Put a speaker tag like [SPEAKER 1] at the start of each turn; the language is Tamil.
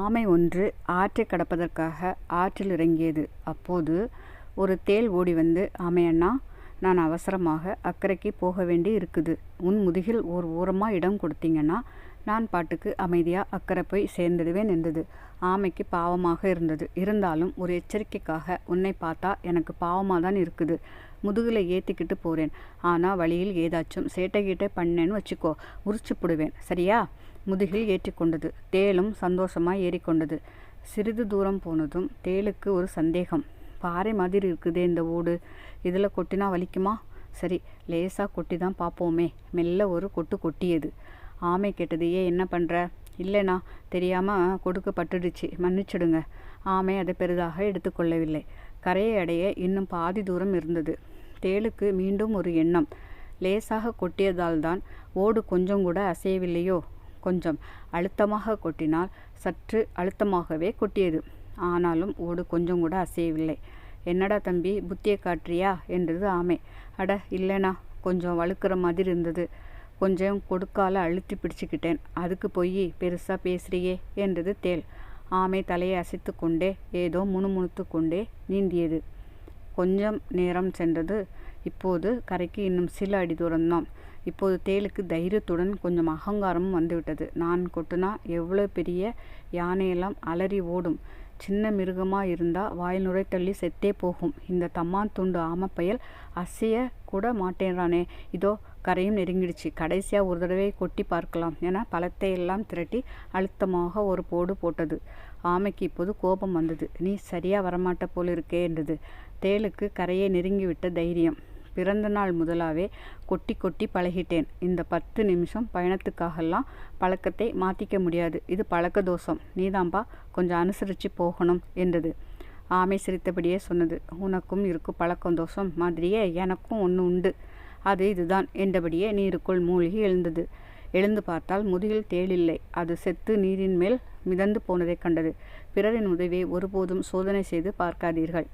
[SPEAKER 1] ஆமை ஒன்று ஆற்றை கடப்பதற்காக ஆற்றில் இறங்கியது. அப்போது ஒரு தேள் ஓடி வந்து ஆமை அண்ணா நான் அவசரமாக அக்கறைக்கு போக வேண்டி இருக்குது. உன் முதுகில் ஓர் ஓரமாக இடம் கொடுத்தீங்கன்னா நான் பாட்டுக்கு அமைதியாக அக்கறை போய் சேர்ந்துடுவேன் என்றது. ஆமைக்கு பாவமாக இருந்தது. இருந்தாலும் ஒரு எச்சரிக்கைக்காக உன்னை பார்த்தா எனக்கு பாவமாக தான் இருக்குது. முதுகில் ஏற்றிக்கிட்டு போகிறேன் ஆனால் வழியில் ஏதாச்சும் சேட்டை கீட்டை பண்ணேன்னு வச்சுக்கோ உரிச்சுப்புடுவேன். சரியா? முதுகில் ஏற்றிக்கொண்டது. தேளும் சந்தோஷமாக ஏறிக்கொண்டது. சிறிது தூரம் போனதும் தேளுக்கு ஒரு சந்தேகம். பாறை மாதிரி இருக்குதே இந்த ஓடு. இதில் கொட்டினா வலிக்குமா? சரி லேசாக கொட்டி தான் பார்ப்போமே மெல்ல ஒரு கொட்டு கொட்டியது. ஆமை கேட்டது ஏ என்ன பண்ணுற இல்லைண்ணா தெரியாமல் கொடுக்கப்பட்டுடுச்சு மன்னிச்சிடுங்க. ஆமை அதை பெரிதாக எடுத்துக்கொள்ளவில்லை கரையை அடைய இன்னும் பாதி தூரம் இருந்தது. தேளுக்கு மீண்டும் ஒரு எண்ணம். லேசாகக் கொட்டியதால்தான் ஓடு கொஞ்சம் கூட அசையவில்லையோ? கொஞ்சம் அழுத்தமாக கொட்டினால் சற்று அழுத்தமாகவே கொட்டியது. ஆனாலும் ஓடு கொஞ்சம் கூட அசையவில்லை. என்னடா தம்பி புத்தியை காட்டுறியா? என்றது ஆமை. அட இல்லைண்ணா கொஞ்சம் வழுக்கிற மாதிரி இருந்தது. கொஞ்சம் கொடுக்கால அழுத்தி பிடிச்சுக்கிட்டேன். அதுக்கு போய் பெருசாக பேசுறியே என்றது தேள். ஆமை தலையை அசைத்து கொண்டே ஏதோ முணுமுணுத்து கொண்டே நீந்தியது. கொஞ்சம் நேரம் சென்றது. இப்போது கரைக்கு இன்னும் சில அடி தூரம்தான். இப்போது தேளுக்கு தைரியத்துடன் கொஞ்சம் அகங்காரமும் வந்துவிட்டது. நான் கொட்டுனா எவ்வளோ பெரிய யானையெல்லாம் அலறி ஓடும். சின்ன மிருகமாக இருந்தால் வாயில் நுரை தள்ளி செத்தே போகும். இந்த தம்மான் துண்டு ஆமப்பயல் அசைய கூட மாட்டேன்றானே. இதோ கரையும் நெருங்கிடுச்சு. கடைசியாக ஒரு தடவை கொட்டி பார்க்கலாம் என பழத்தையெல்லாம் திரட்டி அழுத்தமாக ஒரு போடு போட்டது. ஆமைக்கு இப்போது கோபம் வந்தது. நீ சரியாக வரமாட்ட போல் இருக்கே என்றது. தேளுக்கு கரையை நெருங்கிவிட்ட தைரியம். பிறந்த நாள் முதலாவே கொட்டி கொட்டி பழகிட்டேன். இந்த பத்து நிமிஷம் பயணத்துக்காகலாம் பழக்கத்தை மாத்திக்க முடியாது. இது பழக்க தோஷம். நீதாம்பா கொஞ்சம் அனுசரித்து போகணும் என்றது. ஆமை சிரித்தபடியே சொன்னது. உனக்கும் இருக்கும் பழக்க தோஷம் மாதிரியே எனக்கும் ஒன்று உண்டு. அது இதுதான் என்றபடியே நீருக்குள் மூழ்கி எழுந்தது. எழுந்து பார்த்தால் முதுகில் தேளில்லை அது செத்து நீரின்மேல் மிதந்து போனதைக் கண்டது. பிறரின் உதவியை ஒருபோதும் சோதனை செய்து பார்க்காதீர்கள்.